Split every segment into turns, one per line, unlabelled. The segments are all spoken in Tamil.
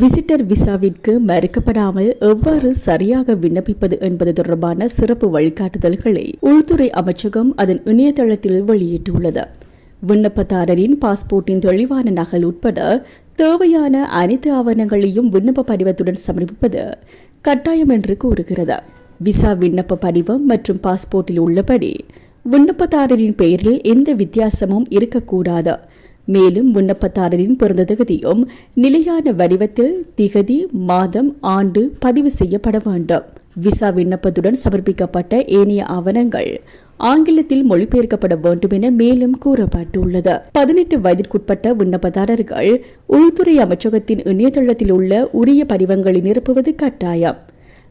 விசிட்டர் விசாவிற்கு மறுக்கப்படாமல் எவ்வாறு சரியாக விண்ணப்பிப்பது என்பது தொடர்பான சிறப்பு வழிகாட்டுதல்களை உள்துறை அமைச்சகம் அதன் இணையதளத்தில் வெளியிட்டுள்ளது. விண்ணப்பதாரரின் பாஸ்போர்ட்டின் தெளிவான நகல் உட்பட தேவையான அனைத்து ஆவணங்களையும் விண்ணப்ப படிவத்துடன் சமர்ப்பிப்பது கட்டாயம் என்று கூறுகிறது. விசா விண்ணப்ப படிவம் மற்றும் பாஸ்போர்ட்டில் உள்ளபடி விண்ணப்பதாரரின் பெயரில் எந்த வித்தியாசமும் இருக்கக்கூடாது. மேலும் விண்ணப்பதாரரின் பிறந்த தகுதியும் நிலையான வடிவத்தில் திகதி மாதம் ஆண்டு பதிவு செய்யப்பட வேண்டும். விசா விண்ணப்பத்துடன் சமர்ப்பிக்கப்பட்ட ஏனைய ஆவணங்கள் ஆங்கிலத்தில் மொழிபெயர்க்கப்பட வேண்டும் என மேலும் கூறப்பட்டுள்ளது. பதினெட்டு வயதிற்குட்பட்ட விண்ணப்பதாரர்கள் உள்துறை அமைச்சகத்தின் இணையதளத்தில் உள்ள உரிய படிவங்களை நிரப்புவது கட்டாயம்.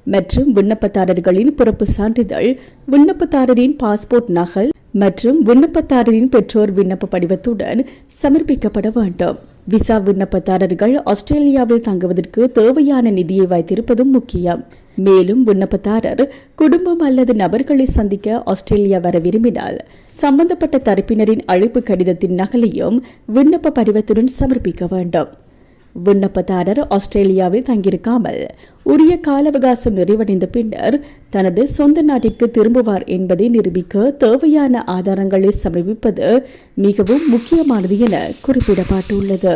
மற்றும் விண்ணப்பதாரர்களின் பிறப்பு சான்றிதழ் விண்ணப்பதாரரின் பாஸ்போர்ட் நகல் மற்றும் விண்ணப்பதாரரின் பெற்றோர் விண்ணப்ப படிவத்துடன் சமர்ப்பிக்கப்பட வேண்டும். விசா விண்ணப்பதாரர்கள் ஆஸ்திரேலியாவில் தங்குவதற்கு தேவையான நிதியை வைத்திருப்பதும் முக்கியம். மேலும் விண்ணப்பதாரர் குடும்பம் அல்லது நபர்களை சந்திக்க ஆஸ்திரேலியா வர விரும்பினால் சம்பந்தப்பட்ட தரப்பினரின் அழைப்பு கடிதத்தின் நகலையும் விண்ணப்ப படிவத்துடன் சமர்ப்பிக்க வேண்டும். விண்ணப்பதாரர் ஆஸ்திரேலியாவில் தங்கியிருக்காமல் உரிய கால அவகாசம் நிறைவடைந்த பின்னர் தனது சொந்த நாட்டிற்கு திரும்புவார் என்பதை நிரூபிக்க தேவையான ஆதாரங்களை சமர்ப்பிப்பது மிகவும் முக்கியமானது என குறிப்பிடப்பட்டுள்ளது.